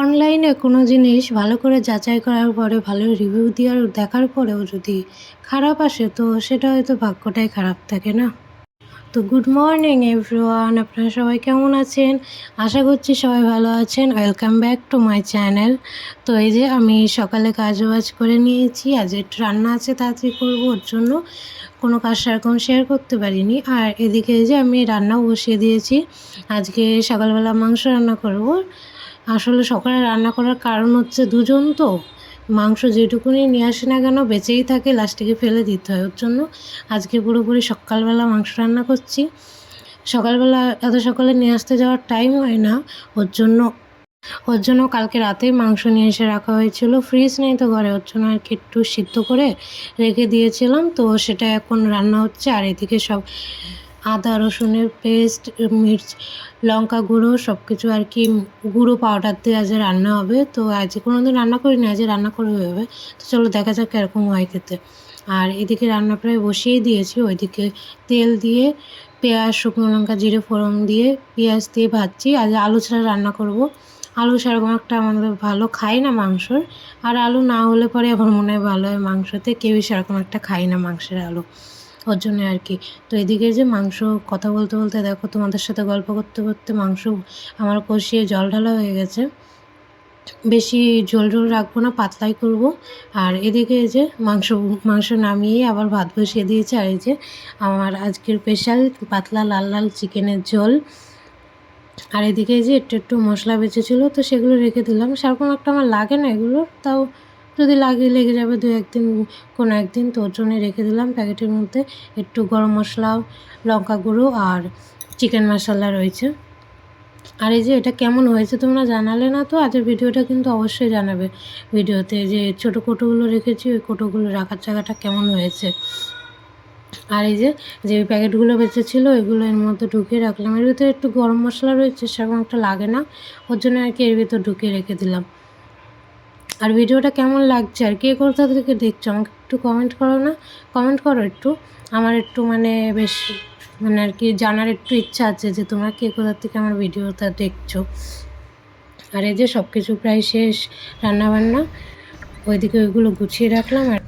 অনলাইনে কোনো জিনিস ভালো করে যাচাই করার পরে ভালো রিভিউ দেওয়ার, দেখার পরেও যদি খারাপ আসে, তো সেটা হয়তো ভাগ্যটাই খারাপ, থাকে না? তো গুড মর্নিং এভরিওয়ান আপনারা সবাই কেমন আছেন? আশা করছি সবাই ভালো আছেন। Welcome back to my channel তো এই যে আমি সকালে কাজ বাজ করে নিয়েছি, আজ একটু রান্না আছে, তাড়াতাড়ি করব, ওর জন্য কোনো কাজ সেরকম শেয়ার করতে পারিনি। আর এদিকে যে আমি রান্নাও বসিয়ে দিয়েছি, আজকে সকালবেলা মাংস রান্না করব। আসলে সকালে রান্না করার কারণ হচ্ছে দুজন তো। মাংস যেটুকুনি নিয়ে আসে না কেন বেঁচেই থাকে লাস্টে ফেলে দিতে হয়। ওর জন্য আজকে পুরোপুরি সকালবেলা মাংস রান্না করছি। সকালবেলা, এত সকালে নিয়ে আসতে যাওয়ার টাইম হয় না। ওর জন্য ওর জন্য কালকে রাতেই মাংস নিয়ে এসে রাখা হয়েছিল। ফ্রিজ নেই তো ঘরে, ওর জন্য আর কি একটু সিদ্ধ করে রেখে দিয়েছিলাম। তো সেটা এখন রান্না হচ্ছে, আর এদিকে সব আদা, রসুনের পেস্ট, মির্চ, লঙ্কা গুঁড়ো সব কিছু আর কি, গুঁড়ো পাউডার দিয়ে আজ রান্না হবে। তো আজ কোনো দিন রান্না করি না আজ রান্না করবে হবে তো চলো দেখা যাক কীরকম হয় খেতে। আর এদিকে রান্না প্রায় বসিয়ে দিয়েছি, ওইদিকে তেল দিয়ে, পেঁয়াজ, শুকনো লঙ্কা, জিরে ফোড়ন দিয়ে, পেঁয়াজ দিয়ে ভাজছি। আজ আলু ছাড়া রান্না করব। আলু সেরকম একটা আমাদের ভালো খাই না মাংসর। আর আলু না হলে পরে আমার মনে হয় ভালো হয় মাংসতে। কেউই সেরকম একটা খাই না মাংসের আলু। ওর জন্য আর কি। তো এদিকে যে মাংস কথা বলতে বলতে দেখো তোমাদের সাথে গল্প করতে করতে মাংস আমার কষিয়ে জল ঢালা হয়ে গেছে। বেশি ঝোল ঝোল রাখব না, পাতলাই করব। আর এদিকে যে মাংস মাংস নামিয়ে আবার ভাত বসিয়ে দিয়েছে। আর এই যে আমার আজকের স্পেশাল পাতলা লাল লাল চিকেনের ঝোল। আর এদিকে যে একটু একটু মশলা বেঁচেছিলো তো সেগুলো রেখে দিলাম। সেরকম একটা আমার লাগে না এগুলো, তাও যদি লাগে লেগে যাবে দু একদিন, কোনো একদিন, তো ওর জন্য রেখে দিলাম প্যাকেটের মধ্যে একটু গরম মশলা, লঙ্কা গুঁড়ো আর চিকেন মশলা রয়েছে। আর এই যে এটা কেমন হয়েছে তোমরা জানালে না তো, আজকের ভিডিওটা কিন্তু অবশ্যই জানাবে ভিডিওতে যে ছোটো কোটোগুলো রেখেছি, ওই কোটোগুলো রাখার জায়গাটা কেমন হয়েছে। আর এই যে যে প্যাকেটগুলো বেঁচেছিলো এগুলো এর মধ্যে ঢুকিয়ে রাখলাম। এর ভিতরে একটু গরম মশলা রয়েছে, সেরকম একটা লাগে না। ওর জন্য আর কি এর ভিতর ঢুকিয়ে রেখে দিলাম। আর ভিডিওটা কেমন লাগছে? আর কে কোথা থেকে দেখছ? আমাকে একটু কমেন্ট করো না? কমেন্ট করো একটু। আমার একটু মানে বেশ মানে আর কি জানার একটু ইচ্ছা আছে যে তোমরা কে কোথা থেকে আমার ভিডিওটা দেখছ। আর এই যে সব কিছু প্রায় শেষ রান্নাবান্না। ওইদিকে ওইগুলো গুছিয়ে রাখলাম আর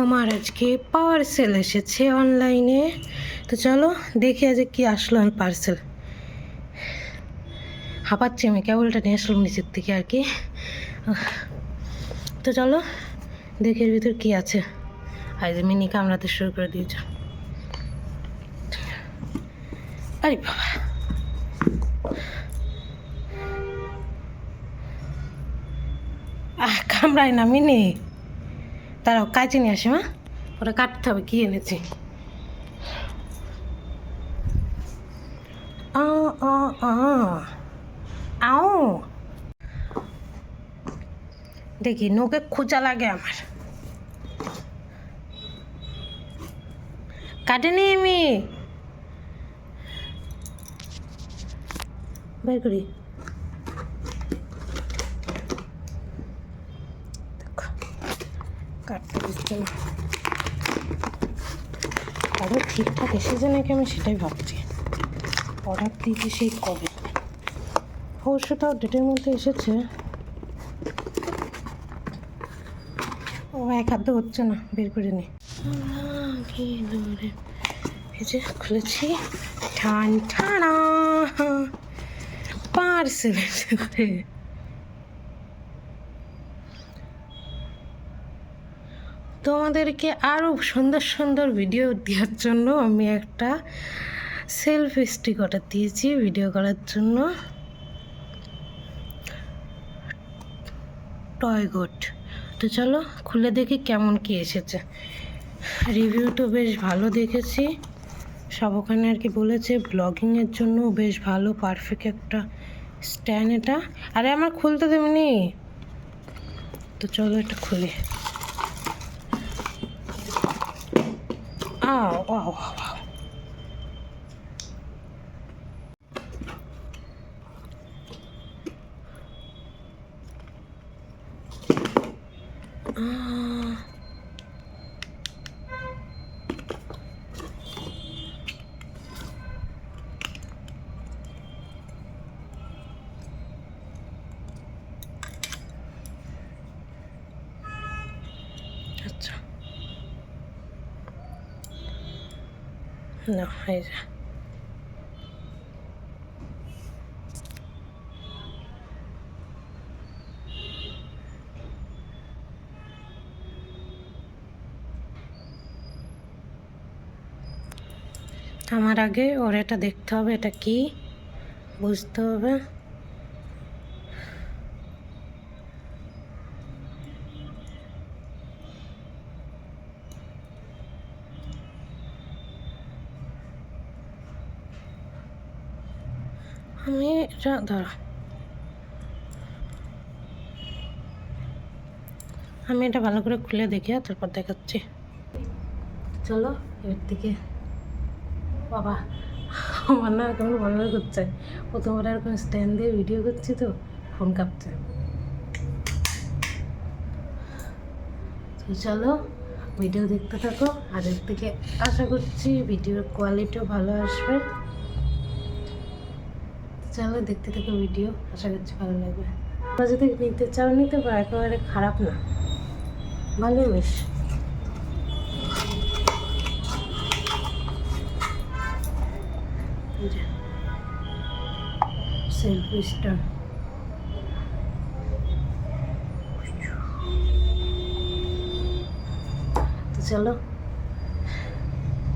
আমার আজকে পার্সেল এসেছে অনলাইনে তো চলো দেখি আজ কি আসলো পার্সেল হাঁপাচ্ছি আমি কেবলটা নিয়ে আসলাম নিচের থেকে আর কি। তো চলো, দেখি এর ভিতর কী আছে। আজ মিনি কামড়াতে শুরু করে দিয়েছ। আরে বাবা। আহ, কামড়ায় না মিনি তারাও কাজে নিয়ে আসে, মা। ওটা কাটতে হবে, কি এনেছি? আ আ আ আও দেখি নোকে খোঁচা লাগে আমার কাটেনি আমি বের করি ঠিকঠাক এসেছে নাকি আমি সেটাই ভাবছি অর্ডার দিয়েছি সেই কবে ডেটের মধ্যে এসেছে। ও হচ্ছে না, বের করে নি। খুলেছি। ঠান, ঠানা পার্সেল তোমাদেরকে আরও সুন্দর সুন্দর ভিডিও দেওয়ার জন্য আমি একটা সেলফ স্টিক অর্ডার দিয়েছি। ভিডিও করার জন্য টয় গোট তো চলো খুলে দেখি কেমন কি এসেছে। রিভিউ তো বেশ ভালো দেখেছি। সব ওখানে আর কি বলেছে ব্লগিংয়ের জন্য বেশ ভালো পারফেক্ট একটা স্ট্যান্ড এটা। আরে আমার খুলতে দেবেনি। তো চলো এটা খুলি। আও 아... 됐죠. 나 이제. আমার আগে ওর এটা দেখতে হবে, এটা কি? বুঝতে হবে। আমি এটা ধরো। আমি এটা ভালো করে খুলে দেখি তারপর দেখাচ্ছি। চলো, এর দিকে। বাবা, আমার না কেমন ভালো করছে প্রথমবার এরকম স্ট্যান্ড দিয়ে ভিডিও করছি তো ফোন কাঁপছে। তো চলো ভিডিও দেখতে থাকো। আর এর থেকে আশা করছি ভিডিওর কোয়ালিটিও ভালো আসবে। চলো, দেখতে থাকো ভিডিও আশা করছি ভালো লাগবে। তোমরা যদি নিতে চাও, নিতে পারো, একেবারে খারাপ না। ভালো বেশ সেলফি স্টার। তো চলো,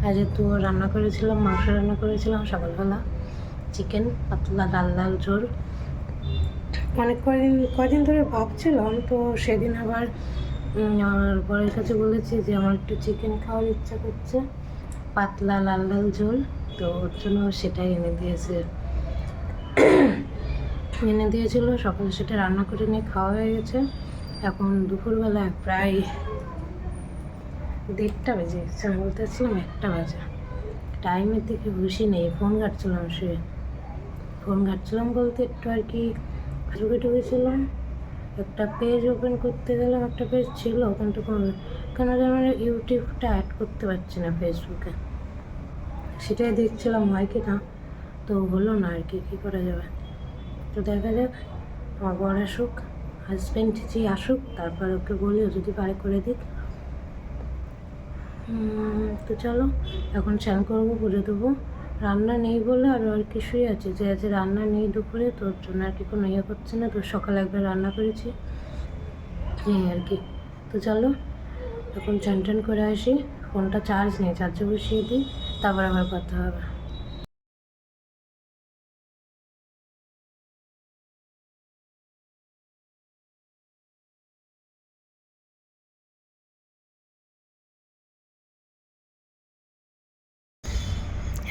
আজ তো রান্না করেছিলাম, মাংস রান্না করেছিলাম, সকালবেলা চিকেন পাতলা লাল লাল ঝোল। অনেক কদিন কদিন ধরে ভাবছিলাম, তো সেদিন আবার আমার বরের কাছে বলেছি যে আমার একটু চিকেন খাওয়ার ইচ্ছা করছে, পাতলা লাল লাল ঝোল। তো ওর জন্য সেটাই এনে দিয়েছে। এনে দিয়েছিল, সকালে সেটা রান্না করে নিয়ে খাওয়া হয়ে গেছে। এখন দুপুরবেলা প্রায় দেড়টা বেজে গেছে আমি বলতে চাচ্ছিলাম একটা বাজে। টাইমের দিকে বসি নেই, ফোন ঘাটছিলাম শুয়ে ফোন ঘাটছিলাম বলতে একটু আর কি ঢুকে ঢুকেছিলাম একটা পেজ ওপেন করতে গেলাম, একটা পেজ ছিল, কিন্তু কোনো- কেন যেন ইউটিউবটা অ্যাড করতে পারছি না ফেসবুকে সেটাই দেখছিলাম হয় কি না তো হলো না আর কি, কী করা যাবে? তো দেখা যাক আমার বর আসুক হাজব্যান্ড যে আসুক, তারপর ওকে বলি, ও যদি পারে করে দিক। তো চলো, এখন চান করব, পুজো দেবো। রান্না নেই বলে আরও আর কিছুই আছে, যে আছে রান্না নেই দুপুরে, তোর জন্য আর কি কোনো ইয়ে করছে না তো সকালে একবার রান্না করেছি। এই আর কি। তো চলো, এখন চান টান করে আসি, ফোনটা চার্জ নেই চার্জে বসিয়ে দিই, তারপর আবার কথা হবে।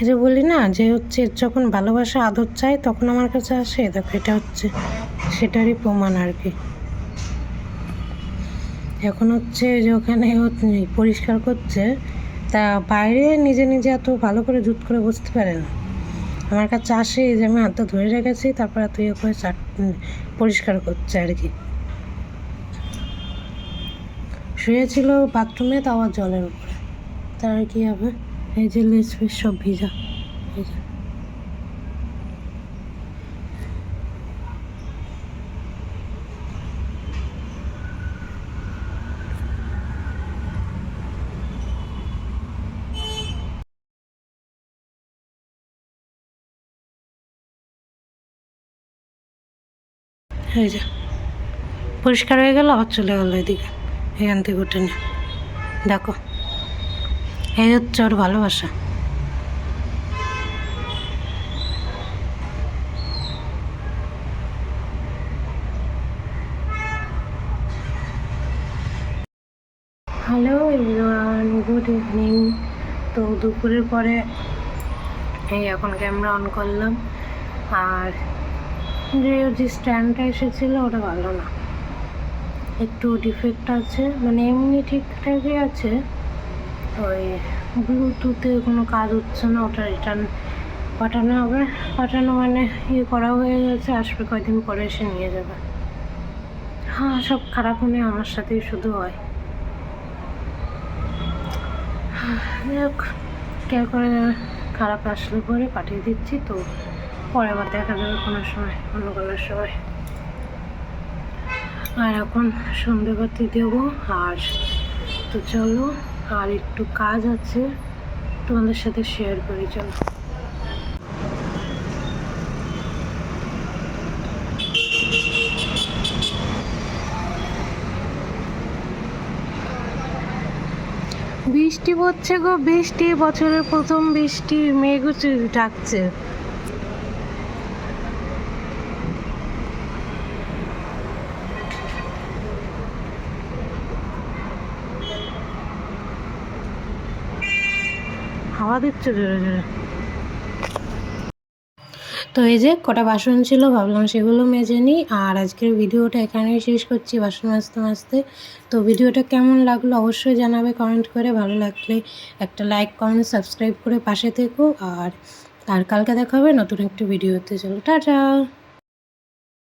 যে বলি না যে হচ্ছে যখন ভালোবাসা আদর চাই তখন আমার কাছে আসে, দেখো এটা হচ্ছে সেটারই প্রমাণ আর কি। এখন হচ্ছে যে ওখানে পরিষ্কার করছে, তা বাইরে নিজে নিজে এত ভালো করে জুত করে বসতে পারে না। আমার কাছে আসে যে আমি হাতটা ধরে রেখেছি, তারপর এত ইয়ে করে চাট পরিষ্কার করছে আর কি। শুয়েছিল বাথরুমে তাও জলের উপরে। তার কি হবে? এই যে লেস ফেস সব ভিজা। এই যে। এই যে। পরিষ্কার হয়ে গেল, আবার চলে গেল এদিকে। এখান থেকে উঠে নে। দেখো। এই হচ্ছে ওর ভালোবাসা। হ্যালো এভরিওয়ান গুড ইভিনিং তো দুপুরের পরে এই এখন ক্যামেরা অন করলাম। আর যে যে স্ট্যান্ডটা এসেছিল, ওটা ভালো না। একটু ডিফেক্ট আছে মানে এমনি ঠিকঠাকই আছে। ওই ব্লুটুথে কোনো কাজ হচ্ছে না, ওটা রিটার্ন পাঠানো হবে। পাঠানো মানে ইয়ে করা হয়ে গেছে, আসবে কয়দিন পরে এসে নিয়ে যাবে। হ্যাঁ সব খারাপ মনে আমার সাথেই শুধু হয়। কেয়ার করে খারাপ আসলে পরে পাঠিয়ে দিচ্ছি, তো পরে আবার দেখা যাবে কোনো সময়, অন্য কোনো সময় আর এখন সন্ধেবাতি দেবো আর তো চলো। আর একটু কাজ আছে, তোমাদের সাথে শেয়ার করি, চলো। বৃষ্টি পড়ছে গো, বৃষ্টি, বছরের প্রথম বৃষ্টি, মেঘ ডাকছে। দিচ্ছে জোরে জোরে। তো এই যে কটা বাসন ছিল, ভাবলাম সেগুলো মেজে নিই। আর আজকের ভিডিওটা এখানেই শেষ করছি, বাসন মাজতে মাজতে। তো ভিডিওটা কেমন লাগল অবশ্যই জানাবে কমেন্ট করে। ভালো লাগলে একটা লাইক, কমেন্ট, সাবস্ক্রাইব করে পাশে থেকো। আর আর কালকে দেখা হবে নতুন একটি ভিডিওতে। চলো, টাটা!